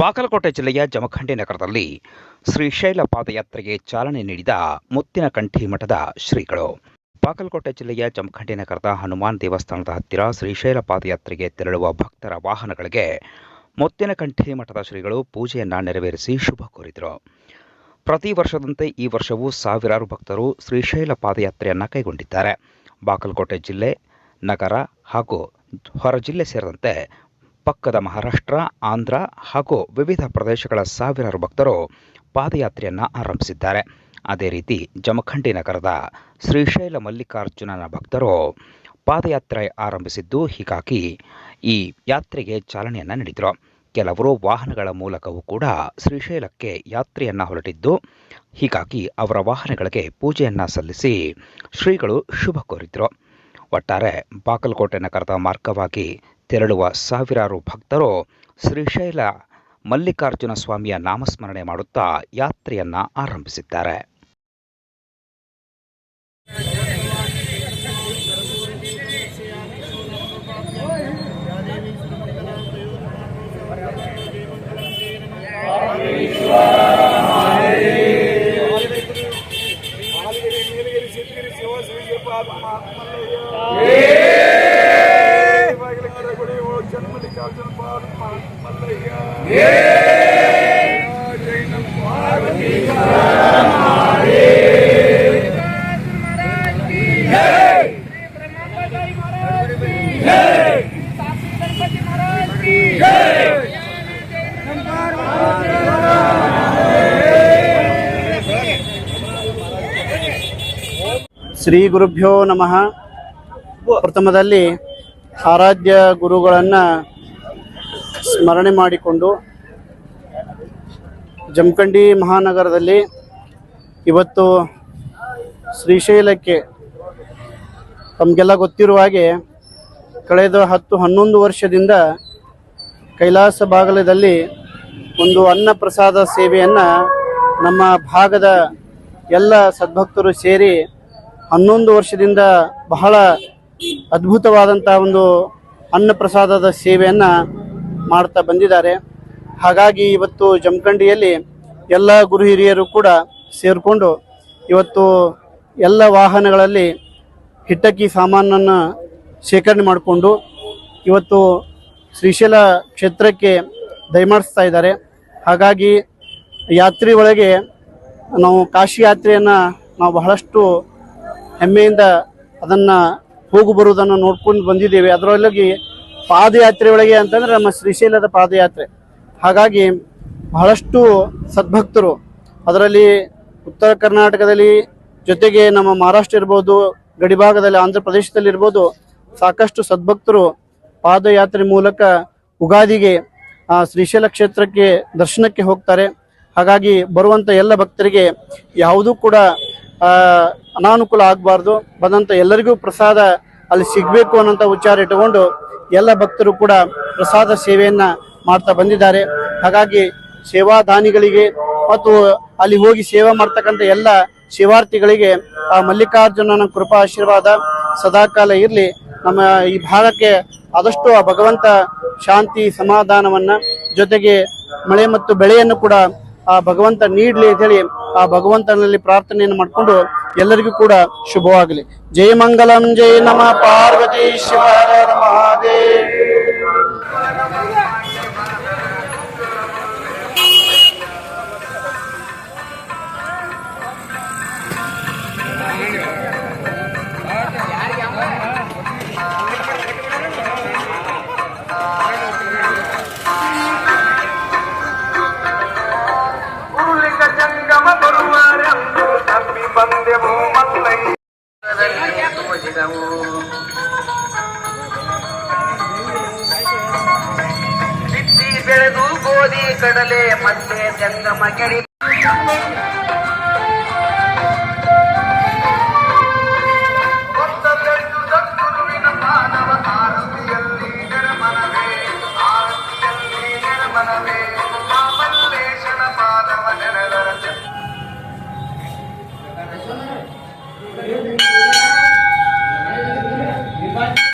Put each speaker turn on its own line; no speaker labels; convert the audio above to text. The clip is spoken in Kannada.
ಬಾಗಲಕೋಟೆ ಜಿಲ್ಲೆಯ ಜಮಖಂಡಿ ನಗರದಲ್ಲಿ ಶ್ರೀಶೈಲ ಪಾದಯಾತ್ರೆಗೆ ಚಾಲನೆ ನೀಡಿದ ಮುತ್ತಿನಕಂಠಿ ಮಠದ ಶ್ರೀಗಳು. ಬಾಗಲಕೋಟೆ ಜಿಲ್ಲೆಯ ಜಮಖಂಡಿ ನಗರದ ಹನುಮಾನ್ ದೇವಸ್ಥಾನದ ಹತ್ತಿರ ಶ್ರೀಶೈಲ ಪಾದಯಾತ್ರೆಗೆ ತೆರಳುವ ಭಕ್ತರ ವಾಹನಗಳಿಗೆ ಮುತ್ತಿನಕಂಠಿ ಮಠದ ಶ್ರೀಗಳು ಪೂಜೆಯನ್ನು ನೆರವೇರಿಸಿ ಶುಭ ಕೋರಿದರು. ಪ್ರತಿ ವರ್ಷದಂತೆ ಈ ವರ್ಷವೂ ಸಾವಿರಾರು ಭಕ್ತರು ಶ್ರೀಶೈಲ ಪಾದಯಾತ್ರೆಯನ್ನು ಕೈಗೊಂಡಿದ್ದಾರೆ. ಬಾಗಲಕೋಟೆ ಜಿಲ್ಲೆ, ನಗರ ಹಾಗೂ ಹೊರ ಜಿಲ್ಲೆ ಸೇರಿದಂತೆ ಪಕ್ಕದ ಮಹಾರಾಷ್ಟ್ರ, ಆಂಧ್ರ ಹಾಗೂ ವಿವಿಧ ಪ್ರದೇಶಗಳ ಸಾವಿರಾರು ಭಕ್ತರು ಪಾದಯಾತ್ರೆಯನ್ನು ಆರಂಭಿಸಿದ್ದಾರೆ. ಅದೇ ರೀತಿ ಜಮಖಂಡಿ ನಗರದ ಶ್ರೀಶೈಲ ಮಲ್ಲಿಕಾರ್ಜುನನ ಭಕ್ತರು ಪಾದಯಾತ್ರೆ ಆರಂಭಿಸಿದ್ದು, ಹೀಗಾಗಿ ಈ ಯಾತ್ರೆಗೆ ಚಾಲನೆಯನ್ನು ನೀಡಿದರು. ಕೆಲವರು ವಾಹನಗಳ ಮೂಲಕವೂ ಕೂಡ ಶ್ರೀಶೈಲಕ್ಕೆ ಯಾತ್ರೆಯನ್ನು ಹೊರಟಿದ್ದು, ಹೀಗಾಗಿ ಅವರ ವಾಹನಗಳಿಗೆ ಪೂಜೆಯನ್ನು ಸಲ್ಲಿಸಿ ಶ್ರೀಗಳು ಶುಭ ಕೋರಿದರು. ಒಟ್ಟಾರೆ ಬಾಗಲಕೋಟೆ ನಗರದ ಮಾರ್ಗವಾಗಿ ತೆರಳುವ ಸಾವಿರಾರು ಭಕ್ತರು ಶ್ರೀಶೈಲ ಮಲ್ಲಿಕಾರ್ಜುನ ಸ್ವಾಮಿಯ ನಾಮಸ್ಮರಣೆ ಮಾಡುತ್ತಾ ಯಾತ್ರೆಯನ್ನ ಆರಂಭಿಸಿದ್ದಾರೆ.
ಆಲಗಿರಿ
ಶ್ರೀ ಗುರುಭ್ಯೋ ನಮಃ. ಪ್ರಥಮದಲ್ಲಿ ಆರಾಧ್ಯ ಗುರುಗಳನ್ನು ಸ್ಮರಣೆ ಮಾಡಿಕೊಂಡು ಜಮಖಂಡಿ ಮಹಾನಗರದಲ್ಲಿ ಇವತ್ತು ಶ್ರೀಶೈಲಕ್ಕೆ ತಮಗೆಲ್ಲ ಗೊತ್ತಿರುವ ಹಾಗೆ ಕಳೆದ ಹತ್ತು ಹನ್ನೊಂದು ವರ್ಷದಿಂದ ಕೈಲಾಸ ಬಾಗಲದಲ್ಲಿ ಒಂದು ಅನ್ನ ಪ್ರಸಾದ ಸೇವೆಯನ್ನು ನಮ್ಮ ಭಾಗದ ಎಲ್ಲ ಸದ್ಭಕ್ತರು ಸೇರಿ ಹನ್ನೊಂದು ವರ್ಷದಿಂದ ಬಹಳ ಅದ್ಭುತವಾದಂಥ ಒಂದು ಅನ್ನ ಪ್ರಸಾದದ ಸೇವೆಯನ್ನು ಮಾಡ್ತಾ ಬಂದಿದ್ದಾರೆ. ಹಾಗಾಗಿ ಇವತ್ತು ಜಮಖಂಡಿಯಲ್ಲಿ ಎಲ್ಲ ಗುರು ಹಿರಿಯರು ಕೂಡ ಸೇರಿಕೊಂಡು ಇವತ್ತು ಎಲ್ಲ ವಾಹನಗಳಲ್ಲಿ ಹಿಟ್ಟಕ್ಕಿ ಸಾಮಾನನ್ನು ಶೇಖರಣೆ ಮಾಡಿಕೊಂಡು ಇವತ್ತು ಶ್ರೀಶೈಲ ಕ್ಷೇತ್ರಕ್ಕೆ ದಯಮಾಡಿಸ್ತಾ ಇದ್ದಾರೆ. ಹಾಗಾಗಿ ಯಾತ್ರಿ ಒಳಗೆ ನಾವು ಕಾಶಿ ಯಾತ್ರೆಯನ್ನು ನಾವು ಬಹಳಷ್ಟು ಹೆಮ್ಮೆಯಿಂದ ಅದನ್ನು ಹೋಗು ಬರುವುದನ್ನು ನೋಡ್ಕೊಂಡು ಬಂದಿದ್ದೇವೆ. ಅದರೊಳಗೆ ಪಾದಯಾತ್ರೆ ಒಳಗೆ ಅಂತಂದ್ರೆ ನಮ್ಮ ಶ್ರೀಶೈಲದ ಪಾದಯಾತ್ರೆ. ಹಾಗಾಗಿ ಬಹಳಷ್ಟು ಸದ್ಭಕ್ತರು ಅದರಲ್ಲಿ ಉತ್ತರ ಕರ್ನಾಟಕದಲ್ಲಿ ಜೊತೆಗೆ ನಮ್ಮ ಮಹಾರಾಷ್ಟ್ರ ಇರ್ಬೋದು, ಗಡಿಭಾಗದಲ್ಲಿ ಆಂಧ್ರ ಪ್ರದೇಶದಲ್ಲಿ ಇರ್ಬೋದು, ಸಾಕಷ್ಟು ಸದ್ಭಕ್ತರು ಪಾದಯಾತ್ರೆ ಮೂಲಕ ಉಗಾದಿಗೆ, ಆ, ಶ್ರೀಶೈಲ ಕ್ಷೇತ್ರಕ್ಕೆ ದರ್ಶನಕ್ಕೆ ಹೋಗ್ತಾರೆ. ಹಾಗಾಗಿ ಬರುವಂಥ ಎಲ್ಲ ಭಕ್ತರಿಗೆ ಯಾವುದೂ ಕೂಡ ಅನಾನುಕೂಲ ಆಗಬಾರ್ದು. ಬಂದಂಥ ಎಲ್ಲರಿಗೂ ಪ್ರಸಾದ ಅಲ್ಲಿ ಸಿಗಬೇಕು ಅನ್ನೋಂಥ ವಿಚಾರ ಇಟ್ಟುಕೊಂಡು ಎಲ್ಲ ಭಕ್ತರು ಕೂಡ ಪ್ರಸಾದ ಸೇವೆಯನ್ನ ಮಾಡ್ತಾ ಬಂದಿದ್ದಾರೆ. ಹಾಗಾಗಿ ಸೇವಾದಾನಿಗಳಿಗೆ ಮತ್ತು ಅಲ್ಲಿ ಹೋಗಿ ಸೇವೆ ಮಾಡ್ತಕ್ಕಂಥ ಎಲ್ಲ ಶಿವಾರ್ಥಿಗಳಿಗೆ ಆ ಮಲ್ಲಿಕಾರ್ಜುನನ ಕೃಪಾ ಆಶೀರ್ವಾದ ಸದಾಕಾಲ ಇರಲಿ. ನಮ್ಮ ಈ ಭಾಗಕ್ಕೆ ಆದಷ್ಟು ಆ ಭಗವಂತ ಶಾಂತಿ ಸಮಾಧಾನವನ್ನ ಜೊತೆಗೆ ಮಳೆ ಮತ್ತು ಬೆಳೆಯನ್ನು ಕೂಡ ಆ ಭಗವಂತ ನೀಡಲಿ ಅಂತ ಹೇಳಿ ಆ ಭಗವಂತನಲ್ಲಿ ಪ್ರಾರ್ಥನೆಯನ್ನು ಮಾಡಿಕೊಂಡು ಎಲ್ಲರಿಗೂ ಕೂಡ ಶುಭವಾಗಲಿ. ಜಯ ಮಂಗಲಂ ಜಯ ನಮ, ಪಾರ್ವತಿ ಶಿವ ಹರ ಹರ
ಬೆಳೆದು ಗೋಧಿ ಕಡಲೆ ಮತ್ತೆ ಜಂಗಮ ಕೆಡಿ